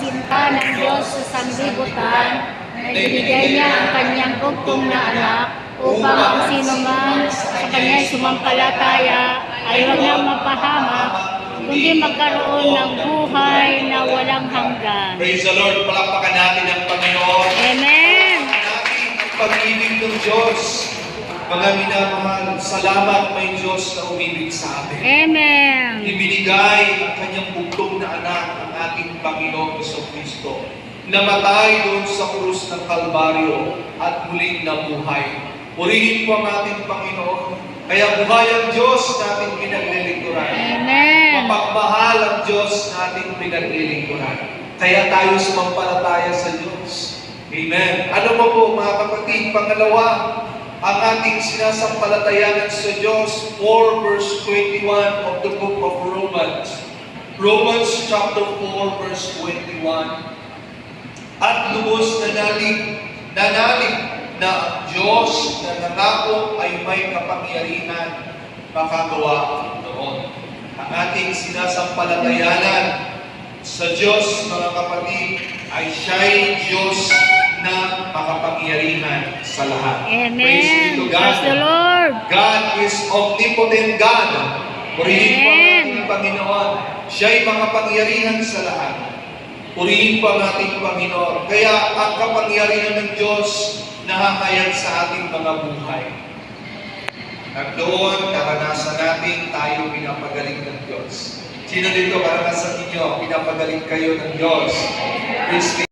sinta ng Diyos sa sanglibutan, na ibinigay niya ang kanyang bugtong na anak upang ang sino man sa kanya'y sumampalataya ay huwag na mapahamak, kundi magkaroon ng buhay na walang hanggan. Praise the Lord. Palakpakan natin ang Panginoon. Amen! natin ang pag-ibig ng Diyos. Mga minamahal, salamat may Diyos na umibig sa atin. Amen! Ibinigay ang kanyang bugtong na anak ang ating Panginoong Iso Kristo. Namatay doon sa krus ng Kalbaryo at muling nabuhay. Purihin po ang ating Panginoon. Kaya buhay ang Diyos nating pinaglilingkuran. Amen! Mapagmahal ang Diyos nating pinaglilingkuran. Kaya tayo sumampalataya sa Diyos. Amen. Ano pa po mga kapatid? Pangalawa, ang ating sinasampalatayanan sa Diyos 4 verse 21 of the book of Romans. Romans chapter 4 verse 21. At lubos na nalig, nanalig na Diyos na nangako ay may kapangyarihan makagawa noon. Ang ating sinasampalatayanan sa Diyos, mga kapatid, ay siya'y Diyos na makapangyarihan sa lahat. Praise be Amen! Praise the God. Lord! God is omnipotent God. Purihin po ang ating Panginoon. Siya'y makapangyarihan sa lahat. Purihin po ang ating Panginoon. Kaya ang kapangyarihan ng Diyos nakakayag sa ating mga buhay. At doon, karanasan natin tayo pinapagaling ng Diyos. Sino dito karanasan ninyo, pinapagaling kayo ng Diyos? Please